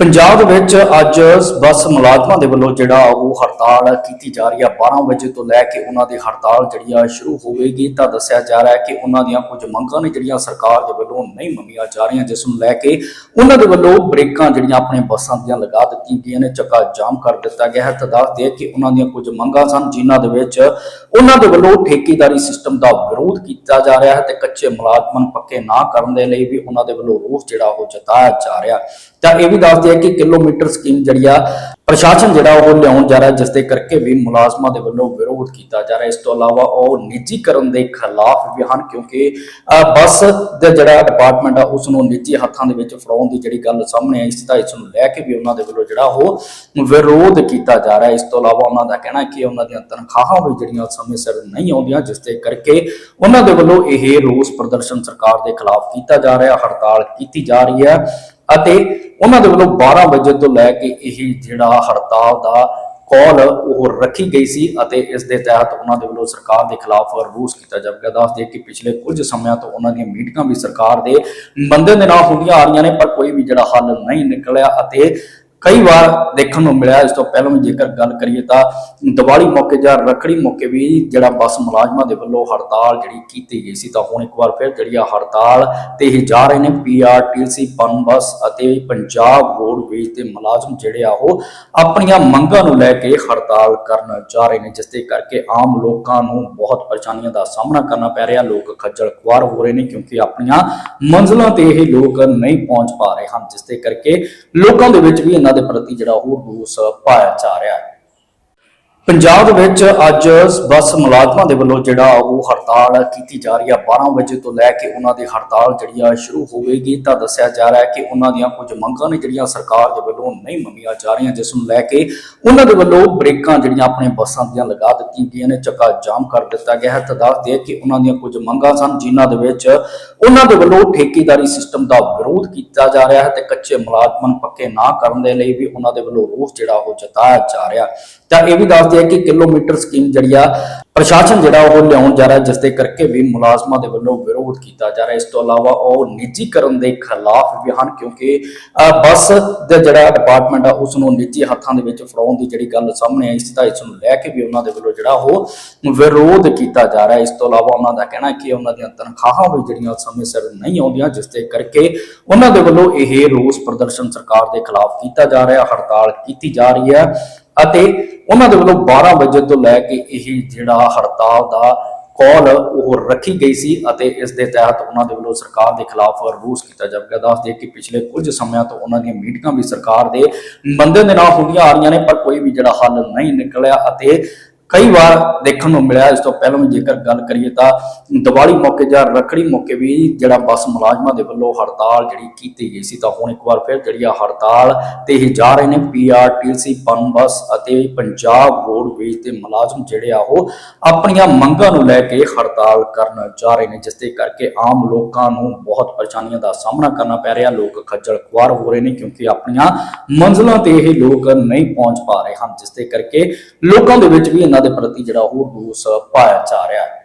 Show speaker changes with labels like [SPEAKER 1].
[SPEAKER 1] ਪੰਜਾਬ ਦੇ ਵਿੱਚ ਅੱਜ ਬੱਸ ਮੁਲਾਜ਼ਮਾਂ ਦੇ ਵੱਲੋਂ ਜਿਹੜਾ ਉਹ ਹੜਤਾਲ ਕੀਤੀ ਜਾ ਰਹੀ ਹੈ 12 ਵਜੇ ਤੋਂ ਲੈ ਕੇ ਉਹਨਾਂ ਦੀ ਹੜਤਾਲ ਜਿਹੜੀ ਆ ਸ਼ੁਰੂ ਹੋਵੇਗੀ। ਤਾਂ ਦੱਸਿਆ ਜਾ ਰਿਹਾ ਹੈ ਕਿ ਉਹਨਾਂ ਦੀਆਂ ਕੁਝ ਮੰਗਾਂ ਨੇ ਜਿਹੜੀਆਂ ਸਰਕਾਰ ਦੇ ਵੱਲੋਂ ਨਹੀਂ ਮੰਨੀਆਂ ਜਾ ਰਹੀਆਂ, ਜਿਸ ਨੂੰ ਲੈ ਕੇ ਉਹਨਾਂ ਦੇ ਵੱਲੋਂ ਬ੍ਰੇਕਾਂ ਜਿਹੜੀਆਂ ਆਪਣੇ ਬੱਸਾਂ ਦੀਆਂ ਲਗਾ ਦਿੱਤੀਆਂ ਗਈਆਂ ਨੇ, ਚੱਕਾ ਜਾਮ ਕਰ ਦਿੱਤਾ ਗਿਆ ਹੈ। ਤਾਂ ਦੱਸਦੇ ਕਿ ਉਹਨਾਂ ਦੀਆਂ ਕੁਝ ਮੰਗਾਂ ਸਨ, ਜਿਨ੍ਹਾਂ ਦੇ ਵਿੱਚ ਉਹਨਾਂ ਦੇ ਵੱਲੋਂ ਠੇਕੇਦਾਰੀ ਸਿਸਟਮ ਦਾ ਵਿਰੋਧ ਕੀਤਾ ਜਾ ਰਿਹਾ ਹੈ ਤੇ ਕੱਚੇ ਮੁਲਾਜ਼ਮਾਂ ਨੂੰ ਪੱਕੇ ਨਾ ਕਰਨ ਦੇ ਲਈ ਵੀ ਉਹਨਾਂ ਦੇ ਵੱਲੋਂ ਰੋਸ ਜਿਹੜਾ ਉਹ ਜਤਾਇਆ ਜਾ ਰਿਹਾ। ਤਾਂ ਇਹ ਵੀ ਦੱਸ ਦੱਸਦੇ ਆ ਕਿ ਕਿਲੋਮੀਟਰ ਸਕੀਮ ਜਿਹੜੀ ਆ, ਪ੍ਰਸ਼ਾਸਨ ਜਿਹੜਾ ਉਹ ਲਿਆਉਣ ਜਾ ਰਿਹਾ ਜਿਸ ਦੇ ਕਰਕੇ ਵੀ ਮੁਲਾਜ਼ਮਾਂ ਦੇ ਵੱਲੋਂ ਵਿਰੋਧ ਕੀਤਾ ਜਾ ਰਿਹਾ। ਇਸ ਤੋਂ ਇਲਾਵਾ ਉਹ ਨਿੱਜੀਕਰਨ ਦੇ ਖਿਲਾਫ ਵੀ ਹਨ, ਕਿਉਂਕਿ ਬੱਸ ਦਾ ਜਿਹੜਾ ਡਿਪਾਰਟਮੈਂਟ ਆ ਉਸ ਨੂੰ ਨਿੱਜੀ ਹੱਥਾਂ ਦੇ ਵਿੱਚ ਫੜਾਉਣ ਦੀ ਜਿਹੜੀ ਗੱਲ ਸਾਹਮਣੇ ਆਈ ਸੀ, ਤਾਂ ਇਸ ਨੂੰ ਲੈ ਕੇ ਵੀ ਉਹਨਾਂ ਦੇ ਵੱਲੋਂ ਜਿਹੜਾ ਉਹ ਵਿਰੋਧ ਕੀਤਾ ਜਾ ਰਿਹਾ। ਇਸ ਤੋਂ ਇਲਾਵਾ ਉਹਨਾਂ ਦਾ ਕਹਿਣਾ ਕਿ ਉਹਨਾਂ ਦੀਆਂ ਤਨਖਾਹਾਂ ਵੀ ਜਿਹੜੀਆਂ ਸਮੇਂ ਸਿਰ ਨਹੀਂ ਆਉਂਦੀਆਂ ਜਿਸ ਦੇ ਕਰਕੇ ਉਹਨਾਂ ਦੇ ਵੱਲੋਂ ਇਹ ਰੋਸ ਪ੍ਰਦਰਸ਼ਨ ਸਰਕਾਰ ਦੇ ਖਿਲਾਫ ਕੀਤਾ ਜਾ ਰਿਹਾ, ਹੜਤਾਲ ਕੀਤੀ ਜਾ ਰਹੀ ਹੈ। ਅਤੇ ਉਹਨਾਂ ਦੇ ਵੱਲੋਂ 12 ਵਜੇ ਤੋਂ ਲੈ ਕੇ ਇਹ ਜਿਹੜਾ ਹੜਤਾਲ ਦਾ ਕਾਲ ਉਹ ਰੱਖੀ ਗਈ ਸੀ ਅਤੇ ਇਸ ਦੇ ਤਹਿਤ ਉਹਨਾਂ ਦੇ ਵੱਲੋਂ ਸਰਕਾਰ ਦੇ ਖਿਲਾਫ ਰੋਸ ਕੀਤਾ ਜਾਵੇਗਾ ਦੱਸਦੇ ਕਿ ਪਿਛਲੇ ਕੁਝ ਸਮਿਆਂ ਤੋਂ ਉਹਨਾਂ ਦੀਆਂ ਮੀਟਿੰਗਾਂ ਵੀ ਸਰਕਾਰ ਦੇ ਬੰਦੇ ਦੇ ਨਾਲ ਹੁੰਦੀਆਂ ਆ ਰਹੀਆਂ ਨੇ, ਪਰ ਕੋਈ ਵੀ ਜਿਹੜਾ ਹੱਲ ਨਹੀਂ ਨਿਕਲਿਆ ਅਤੇ ਕਈ ਵਾਰ ਦੇਖਣ ਨੂੰ ਮਿਲਿਆ, ਇਸ ਤੋਂ ਪਹਿਲਾਂ ਵੀ ਜੇਕਰ ਗੱਲ ਕਰੀਏ ਤਾਂ ਦੀਵਾਲੀ ਮੌਕੇ ਜਾਂ ਰੱਖੜੀ ਮੌਕੇ ਵੀ ਜਿਹੜਾ ਬੱਸ ਮੁਲਾਜ਼ਮਾਂ ਦੇ ਵੱਲੋਂ ਹੜਤਾਲ ਜਿਹੜੀ ਕੀਤੀ ਗਈ ਸੀ ਤਾਂ ਹੁਣ ਇੱਕ ਵਾਰ ਫਿਰ ਜਿਹੜੀ ਆ ਹੜਤਾਲ ਤੇ ਹੀ ਜਾ ਰਹੇ ਨੇ ਪੀਆਰਟੀਸੀ ਪਨ ਬੱਸ ਅਤੇ ਪੰਜਾਬ ਰੋਡਵੇਜ਼ ਦੇ ਮੁਲਾਜ਼ਮ ਜਿਹੜੇ ਆ ਉਹ ਆਪਣੀਆਂ ਮੰਗਾਂ ਨੂੰ ਲੈ ਕੇ ਹੜਤਾਲ ਕਰਨ ਜਾ ਰਹੇ ਨੇ, ਜਿਸ ਦੇ ਕਰਕੇ ਆਮ ਲੋਕਾਂ ਨੂੰ ਬਹੁਤ ਪਰੇਸ਼ਾਨੀਆਂ ਦਾ ਸਾਹਮਣਾ ਕਰਨਾ ਪੈ ਰਿਹਾ। ਲੋਕ ਖੱਜਲ ਖੁਆਰ ਹੋ ਰਹੇ ਨੇ ਕਿਉਂਕਿ ਆਪਣੀਆਂ ਮੰਜ਼ਲਾਂ ਤੇ ਇਹ ਲੋਕ ਨਹੀਂ ਪਹੁੰਚ ਪਾ ਰਹੇ ਹਨ, ਜਿਸ ਦੇ ਕਰਕੇ ਲੋਕਾਂ ਦੇ ਵਿੱਚ ਵੀ ਇਹਨਾਂ ਦੇ ਪ੍ਰਤੀ ਜਿਹੜਾ ਉਹ ਰੋਸ ਪਾਇਆ ਜਾ ਰਿਹਾ ਹੈ। ਪੰਜਾਬ ਵਿੱਚ ਅੱਜ ਬੱਸ ਮੁਲਾਜ਼ਮਾਂ ਦੇ ਵੱਲੋਂ ਜਿਹੜਾ ਉਹ ਹੜਤਾਲ ਕੀਤੀ ਜਾ ਰਹੀ ਹੈ। 12 ਵਜੇ ਤੋਂ ਲੈ ਕੇ ਉਹਨਾਂ ਦੀ ਹੜਤਾਲ ਜਿਹੜੀ ਆ ਸ਼ੁਰੂ ਹੋਵੇਗੀ। ਤਾਂ ਦੱਸਿਆ ਜਾ ਰਿਹਾ ਹੈ ਕਿ ਉਹਨਾਂ ਦੀਆਂ ਕੁਝ ਮੰਗਾਂ ਨੇ ਜਿਹੜੀਆਂ ਸਰਕਾਰ ਦੇ ਵੱਲੋਂ ਨਹੀਂ ਮੰਨੀਆਂ ਜਾ ਰਹੀਆਂ, ਜਿਸ ਨੂੰ ਲੈ ਕੇ ਉਹਨਾਂ ਦੇ ਵੱਲੋਂ ਬ੍ਰੇਕਾਂ ਜਿਹੜੀਆਂ ਆਪਣੇ ਬੱਸਾਂ ਦੀਆਂ ਲਗਾ ਦਿੱਤੀਆਂ ਗਈਆਂ ਨੇ, ਚੱਕਾ ਜਾਮ ਕਰ ਦਿੱਤਾ ਗਿਆ ਹੈ। ਤਾਂ ਦੱਸਦੇ ਕਿ ਉਹਨਾਂ ਦੀਆਂ ਕੁਝ ਮੰਗਾਂ ਸਨ, ਜਿਨ੍ਹਾਂ ਦੇ ਵਿੱਚ ਉਹਨਾਂ ਦੇ ਵੱਲੋਂ ਠੇਕੇਦਾਰੀ ਸਿਸਟਮ ਦਾ ਵਿਰੋਧ ਕੀਤਾ ਜਾ ਰਿਹਾ ਹੈ ਤੇ ਕੱਚੇ ਮੁਲਾਜ਼ਮਾਂ ਪੱਕੇ ਨਾ ਕਰਨ ਦੇ ਲਈ ਵੀ ਉਹਨਾਂ ਦੇ ਵੱਲੋਂ ਰੋਸ ਜਿਹੜਾ ਉਹ ਜਤਾਇਆ ਜਾ ਰਿਹਾ। ਤਾਂ ਇਹ ਵੀ ਦੱਸਦੇ ਆ ਕਿ ਕਿਲੋਮੀਟਰ ਸਕੀਮ ਜਿਹੜੀ ਆ ਪ੍ਰਸ਼ਾਸਨ ਜਿਹੜਾ ਉਹ ਲਿਆਉਣ ਜਾ ਰਿਹਾ ਜਿਸ ਦੇ ਕਰਕੇ ਵੀ ਮੁਲਾਜ਼ਮਾਂ ਦੇ ਵੱਲੋਂ ਵਿਰੋਧ ਕੀਤਾ ਜਾ ਰਿਹਾ। ਇਸ ਤੋਂ ਇਲਾਵਾ ਉਹ ਨਿੱਜੀਕਰਨ ਦੇ ਖਿਲਾਫ ਵੀ ਹਨ, ਕਿਉਂਕਿ ਬੱਸ ਦਾ ਜਿਹੜਾ ਡਿਪਾਰਟਮੈਂਟ ਆ, ਉਸ ਨੂੰ ਨਿੱਜੀ ਹੱਥਾਂ ਦੇ ਵਿੱਚ ਫੜਾਉਣ ਦੀ ਜਿਹੜੀ ਗੱਲ ਸਾਹਮਣੇ ਆਈ ਸੀ, ਤਾਂ ਇਸ ਨੂੰ ਲੈ ਕੇ ਵੀ ਉਹਨਾਂ ਦੇ ਵੱਲੋਂ ਜਿਹੜਾ ਉਹ ਵਿਰੋਧ ਕੀਤਾ ਜਾ ਰਿਹਾ। ਇਸ ਤੋਂ ਇਲਾਵਾ ਉਹਨਾਂ ਦਾ ਕਹਿਣਾ ਕਿ ਉਹਨਾਂ ਦੀਆਂ ਤਨਖਾਹਾਂ ਵੀ ਜਿਹੜੀਆਂ ਸਮੇਂ ਸਿਰ ਨਹੀਂ ਆਉਂਦੀਆਂ ਜਿਸ ਦੇ ਕਰਕੇ ਉਹਨਾਂ ਦੇ ਵੱਲੋਂ ਇਹ ਰੋਸ ਪ੍ਰਦਰਸ਼ਨ ਸਰਕਾਰ ਦੇ ਖਿਲਾਫ ਕੀਤਾ ਜਾ ਰਿਹਾ, ਹੜਤਾਲ ਕੀਤੀ ਜਾ ਰਹੀ ਹੈ। ਅਤੇ ਉਹਨਾਂ ਦੇ ਵੱਲੋਂ 12 ਵਜੇ ਤੋਂ ਲੈ ਕੇ ਇਹ ਜਿਹੜਾ ਹੜਤਾਲ ਦਾ ਕਾਲ ਉਹ ਰੱਖੀ ਗਈ ਸੀ ਅਤੇ ਇਸ ਦੇ ਤਹਿਤ ਉਹਨਾਂ ਦੇ ਵੱਲੋਂ ਸਰਕਾਰ ਦੇ ਖਿਲਾਫ ਰੋਸ ਕੀਤਾ ਜਾਵੇਗਾ ਦੱਸਦੇ ਕਿ ਪਿਛਲੇ ਕੁਝ ਸਮਿਆਂ ਤੋਂ ਉਹਨਾਂ ਦੀਆਂ ਮੀਟਿੰਗਾਂ ਵੀ ਸਰਕਾਰ ਦੇ ਬੰਦੇ ਦੇ ਨਾਲ ਹੁੰਦੀਆਂ ਆ ਰਹੀਆਂ ਨੇ, ਪਰ ਕੋਈ ਵੀ ਜਿਹੜਾ ਹੱਲ ਨਹੀਂ ਨਿਕਲਿਆ ਅਤੇ ਕਈ ਵਾਰ ਦੇਖਣ ਨੂੰ ਮਿਲਿਆ, ਇਸ ਤੋਂ ਪਹਿਲਾਂ ਵੀ ਜੇਕਰ ਗੱਲ ਕਰੀਏ ਤਾਂ ਦੀਵਾਲੀ ਮੌਕੇ ਜਾਂ ਰੱਖੜੀ ਮੌਕੇ ਵੀ ਜਿਹੜਾ ਬੱਸ ਮੁਲਾਜ਼ਮਾਂ ਦੇ ਵੱਲੋਂ ਹੜਤਾਲ ਜਿਹੜੀ ਕੀਤੀ ਗਈ ਸੀ ਤਾਂ ਹੁਣ ਇੱਕ ਵਾਰ ਫਿਰ ਜਿਹੜੀ ਆ ਹੜਤਾਲ ਤੇ ਹੀ ਜਾ ਰਹੇ ਨੇ। ਪੀਆਰਟੀਸੀ ਪਨ ਬੱਸ ਅਤੇ ਪੰਜਾਬ ਰੋਡਵੇਜ਼ ਦੇ ਮੁਲਾਜ਼ਮ ਜਿਹੜੇ ਆ ਉਹ ਆਪਣੀਆਂ ਮੰਗਾਂ ਨੂੰ ਲੈ ਕੇ ਹੜਤਾਲ ਕਰਨ ਜਾ ਰਹੇ ਨੇ, ਜਿਸ ਦੇ ਕਰਕੇ ਆਮ ਲੋਕਾਂ ਨੂੰ ਬਹੁਤ ਪਰੇਸ਼ਾਨੀਆਂ ਦਾ ਸਾਹਮਣਾ ਕਰਨਾ ਪੈ ਰਿਹਾ। ਲੋਕ ਖੱਜਲ ਖੁਆਰ ਹੋ ਰਹੇ ਨੇ ਕਿਉਂਕਿ ਆਪਣੀਆਂ ਮੰਜ਼ਲਾਂ ਤੇ ਇਹ ਲੋਕ ਨਹੀਂ ਪਹੁੰਚ ਪਾ ਰਹੇ ਹਨ, ਜਿਸ ਦੇ ਕਰਕੇ ਲੋਕਾਂ ਦੇ ਵਿੱਚ ਵੀ ਇਹਨਾਂ ਦੇ ਪ੍ਰਤੀ ਜਿਹੜਾ ਉਹ ਰੋਸ ਪਾਇਆ ਜਾ ਰਿਹਾ। ਹੈ